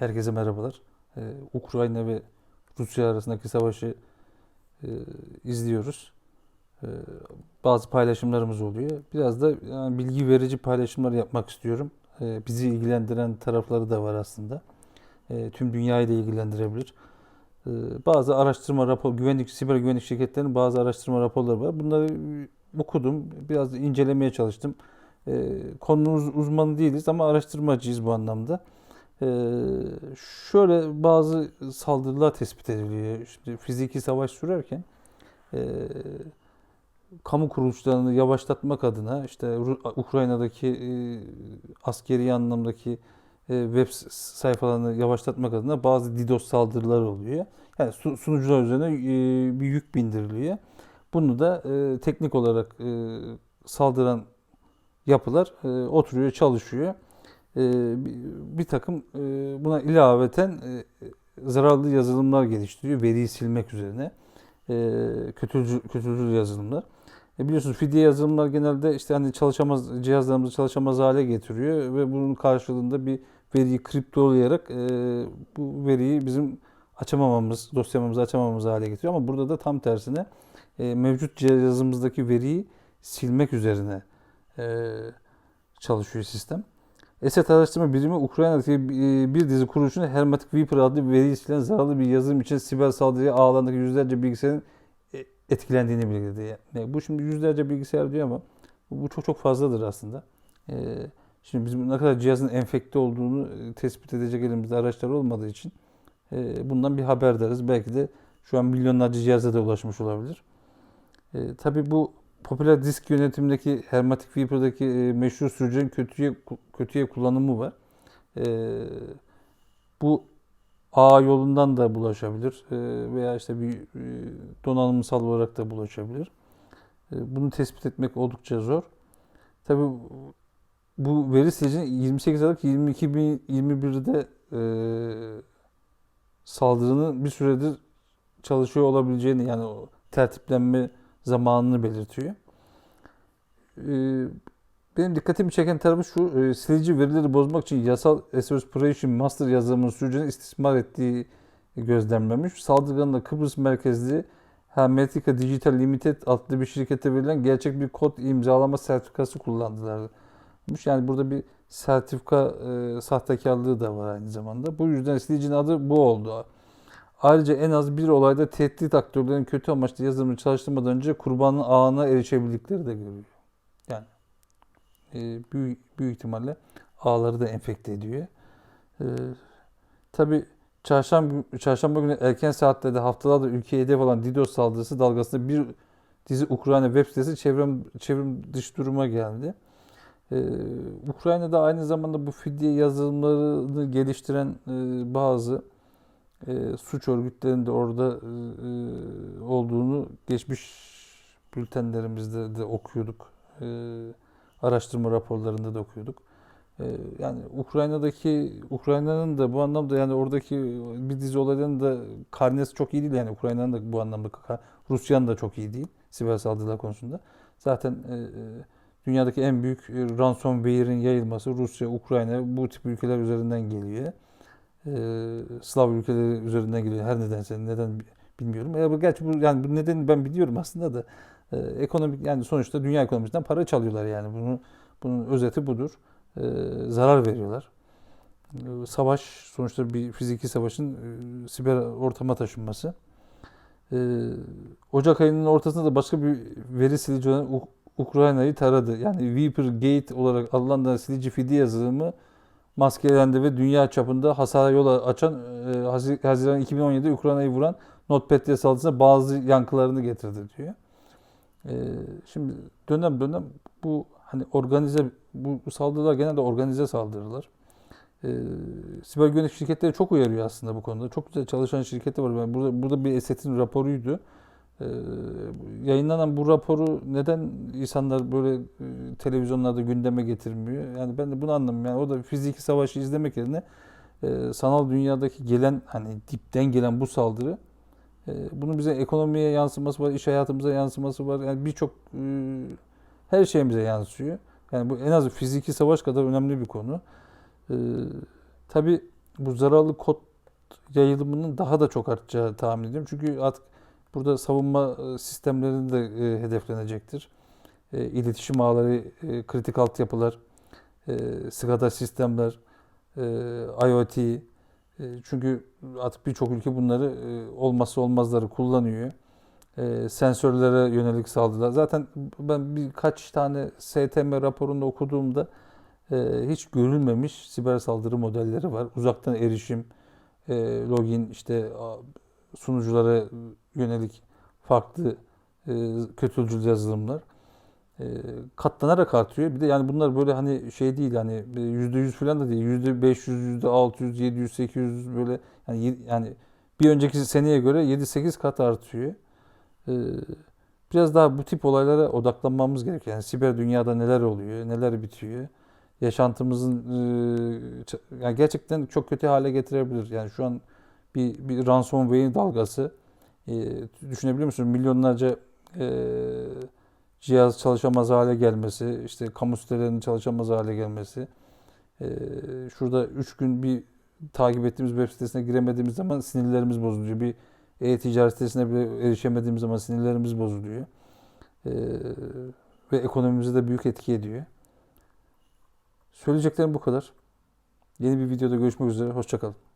Herkese merhabalar. Ee, Ukrayna ve Rusya arasındaki savaşı e, izliyoruz. Ee, bazı paylaşımlarımız oluyor. Biraz da yani bilgi verici paylaşımlar yapmak istiyorum. Ee, bizi ilgilendiren tarafları da var aslında. Ee, tüm dünyayı da ilgilendirebilir. Ee, bazı araştırma rapor, güvenlik, siber güvenlik şirketlerinin bazı araştırma raporları var. Bunları e, okudum, biraz incelemeye çalıştım. Ee, konumuz uzmanı değiliz ama araştırmacıyız bu anlamda. Ee, şöyle bazı saldırılar tespit ediliyor. Şimdi fiziki savaş sürerken e, kamu kuruluşlarını yavaşlatmak adına işte Ukrayna'daki e, askeri anlamdaki e, web sayfalarını yavaşlatmak adına bazı DDoS saldırıları oluyor. Yani su- sunucular üzerine e, bir yük bindiriliyor. Bunu da e, teknik olarak e, saldıran yapılar e, oturuyor, çalışıyor. E, bir, takım e, buna ilaveten e, zararlı yazılımlar geliştiriyor veriyi silmek üzerine. Kötücül, kötücül yazılımlar. E, biliyorsunuz fidye yazılımlar genelde işte hani çalışamaz cihazlarımızı çalışamaz hale getiriyor ve bunun karşılığında bir veriyi kriptolayarak e, bu veriyi bizim açamamamız, dosyamızı açamamamız hale getiriyor. Ama burada da tam tersine mevcut cihazımızdaki veriyi silmek üzerine çalışıyor sistem. ESET araştırma birimi Ukrayna'daki e, bir dizi kuruluşun Hermetic Viper adlı bir veriyi silen zararlı bir yazılım için siber saldırıya ağlarındaki yüzlerce bilgisayarın e, etkilendiğini bildirdi. Yani bu şimdi yüzlerce bilgisayar diyor ama bu çok çok fazladır aslında. E, Şimdi bizim ne kadar cihazın enfekte olduğunu tespit edecek elimizde araçlar olmadığı için bundan bir haberdarız. Belki de şu an milyonlarca cihaza da ulaşmış olabilir. Tabii bu popüler disk yönetimindeki Hermetic Viper'daki e, meşhur sürücünün kötüye kötüye kullanımı var. E, bu ağ yolundan da bulaşabilir e, veya işte bir e, donanımsal olarak da bulaşabilir. E, bunu tespit etmek oldukça zor. Tabii bu veri silicinin 28 Aralık 2021'de e, saldırının bir süredir çalışıyor olabileceğini yani tertiplenme zamanını belirtiyor. E, benim dikkatimi çeken tarafı şu, e, silici verileri bozmak için yasal Association Master yazılımının sürücünün istismar ettiği gözlemlenmiş. Saldırganın da Kıbrıs merkezli Hermetica Digital Limited adlı bir şirkete verilen gerçek bir kod imzalama sertifikası kullandılar. Yani burada bir sertifika e, sahtekarlığı da var aynı zamanda. Bu yüzden silicinin adı bu oldu. Ayrıca en az bir olayda tehdit aktörlerin kötü amaçlı yazılımını çalıştırmadan önce kurbanın ağına erişebildikleri de görülüyor. Yani e, büyük, büyük ihtimalle ağları da enfekte ediyor. E, Tabi çarşamba, çarşamba günü erken saatlerde haftalarda ülkeye hedef olan DDoS saldırısı dalgasında bir dizi Ukrayna web sitesi çevrim, çevrim dışı duruma geldi. Ee, Ukrayna'da aynı zamanda bu fidye yazılımlarını geliştiren e, bazı e, suç örgütlerinin de orada e, olduğunu geçmiş bültenlerimizde de okuyorduk. E, araştırma raporlarında da okuyorduk. E, yani Ukrayna'daki Ukrayna'nın da bu anlamda yani oradaki bir dizi olayların da karnesi çok iyi değil yani Ukrayna'nın da bu anlamda Rusya'nın da çok iyi değil siber saldırılar konusunda. Zaten e, dünyadaki en büyük ransomware'in yayılması Rusya, Ukrayna bu tip ülkeler üzerinden geliyor. Ee, Slav ülkeleri üzerinden geliyor. Her nedense neden bilmiyorum. E, gerçi bu yani bu nedeni ben biliyorum aslında da e, ekonomik yani sonuçta dünya ekonomisinden para çalıyorlar yani. Bunu bunun özeti budur. E, zarar veriyorlar. E, savaş sonuçta bir fiziki savaşın e, siber ortama taşınması. E, Ocak ayının ortasında da başka bir veri silici Ukrayna'yı taradı. Yani Viper Gate olarak adlandırılan silici fidye yazılımı maskelendi ve dünya çapında hasara yol açan e, Haziran 2017'de Ukrayna'yı vuran NotPetya saldırısına bazı yankılarını getirdi diyor. E, şimdi dönem dönem bu hani organize bu, bu saldırılar genelde organize saldırılar. E, siber güvenlik şirketleri çok uyarıyor aslında bu konuda. Çok güzel çalışan şirketi var. Yani burada burada bir ESET'in raporuydu. Ee, yayınlanan bu raporu neden insanlar böyle e, televizyonlarda gündeme getirmiyor? Yani ben de bunu anlamıyorum. Yani o da fiziki savaşı izlemek yerine e, sanal dünyadaki gelen hani dipten gelen bu saldırı e, bunun bize ekonomiye yansıması var, iş hayatımıza yansıması var. Yani birçok her şeyimize yansıyor. Yani bu en az fiziki savaş kadar önemli bir konu. E, tabii bu zararlı kod yayılımının daha da çok artacağı tahmin ediyorum. Çünkü artık burada savunma e, sistemleri de e, hedeflenecektir. E, iletişim ağları, kritik altyapılar, SCADA sistemler, IoT. Çünkü artık birçok ülke bunları olmazsa olmazları kullanıyor. Sensörlere yönelik saldırılar. Zaten ben birkaç tane STM raporunda okuduğumda hiç görülmemiş siber saldırı modelleri var. Uzaktan erişim, login, işte sunuculara yönelik farklı e, kötücül yazılımlar e, katlanarak artıyor. Bir de yani bunlar böyle hani şey değil hani yüzde yüz falan da değil. Yüzde 500, yüzde 600, 700, 800 böyle yani yani bir önceki seneye göre 7-8 kat artıyor. E, biraz daha bu tip olaylara odaklanmamız gerekiyor. Yani siber dünyada neler oluyor, neler bitiyor. Yaşantımızın e, yani gerçekten çok kötü hale getirebilir. Yani şu an bir, bir ransomware dalgası e, düşünebiliyor musun? Milyonlarca e, cihaz çalışamaz hale gelmesi, işte kamu sitelerinin çalışamaz hale gelmesi. Ee, şurada 3 gün bir takip ettiğimiz web sitesine giremediğimiz zaman sinirlerimiz bozuluyor. Bir e-ticaret sitesine bile erişemediğimiz zaman sinirlerimiz bozuluyor. Ee, ve ekonomimize de büyük etki ediyor. Söyleyeceklerim bu kadar. Yeni bir videoda görüşmek üzere. Hoşçakalın.